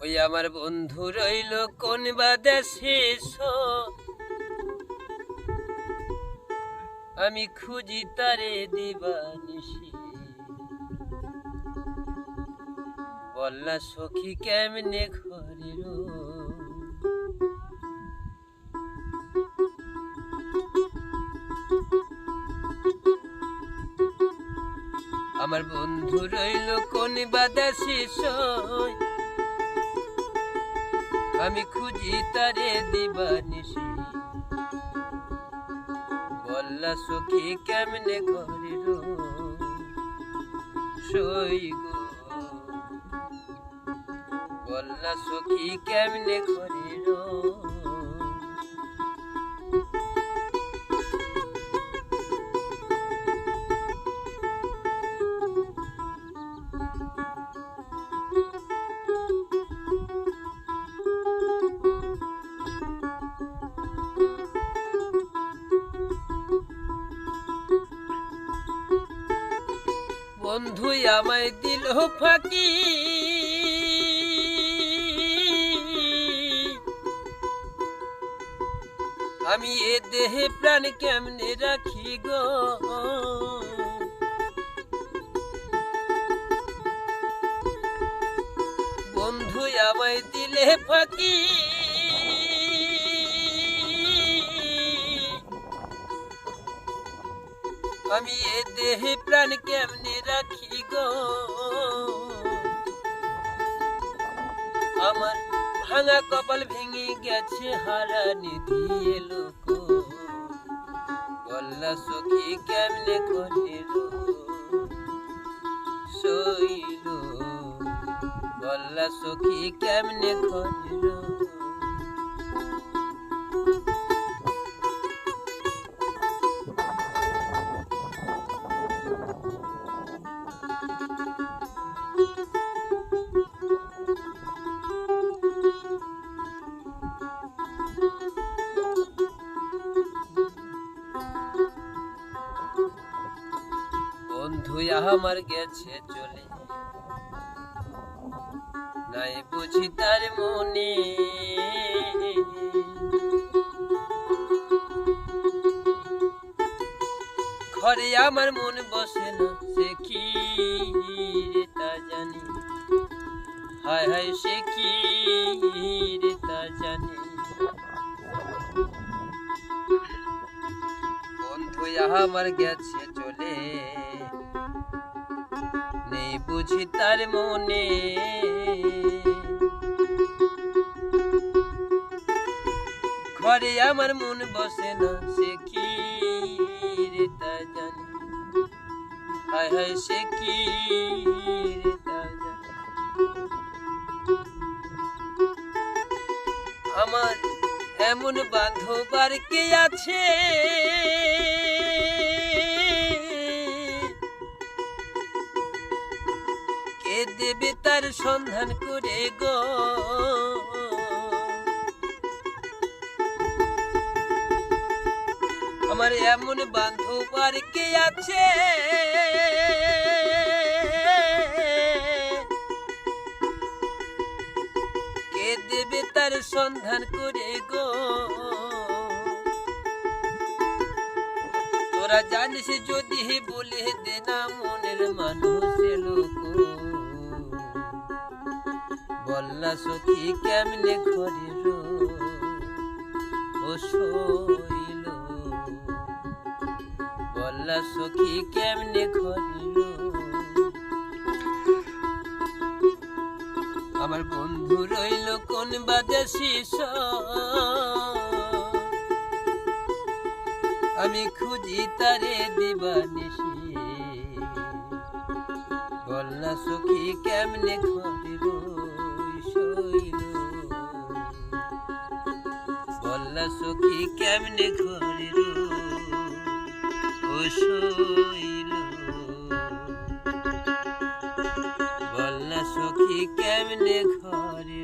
ওই আমার বন্ধু রইল কোন বা দেশে আমি খুঁজি তারে দিবানিসি বললা, সখী কেমনে ঘরে রো আমার বন্ধু রইল কোন বাদাসি সই আমি খুঁজি তারে দিবানিসি বললা, সখী, কেমনে ঘরে সই গো। বললা, সখী, কেমনে ঘরে রো বন্ধু আমায় দিল ফাঁকি। আমি এ দেহে প্রাণ কেমনে রাখি গো? বন্ধু আমায় দিলে ফাঁকি। আমি এ দেহে প্রাণ কেমনে রাখি গো? আমার ভাঙা কপাল ভেঙে গেছে হারা এলো গো বল্লা সখী কেমনে করে রো? শৈল বল্লা সখী কেমনে করে বন্ধু আমার গেছে চলে। নাই বুঝি তার মনে। ঘরে আমার মন বসে না, সে কি রে তা জানি। হায় হায়, সে কি রে তা জানি। বন্ধু আমার গেছে চলে। বুঝি তার মনে। ঘরে আমার মন বসে না, সে কি রে তা জানি। হায় হায়, সে কি রে তা জানি। আমার এমন বান্ধবার কে আছে? দেবে তার সন্ধান করে গো। আমার এমন বান্ধব আর কে আছে? কে দেবে তার সন্ধান করে গো? তোরা জানিস যদি বলে দে না মনের মানুষ। বল্লা, সখী, কেমনে ঘরে ও বল্লা, সখী, কেমনে ঘরে আমার বন্ধু রইল কোন বাদে শিষ আমি খুঁজি তারে দিবানিসি বলনা সখী, কেমনে ঘরে সখী কেমনে ঘরে বল শৈল। বলনা সখী কেমনে ঘরে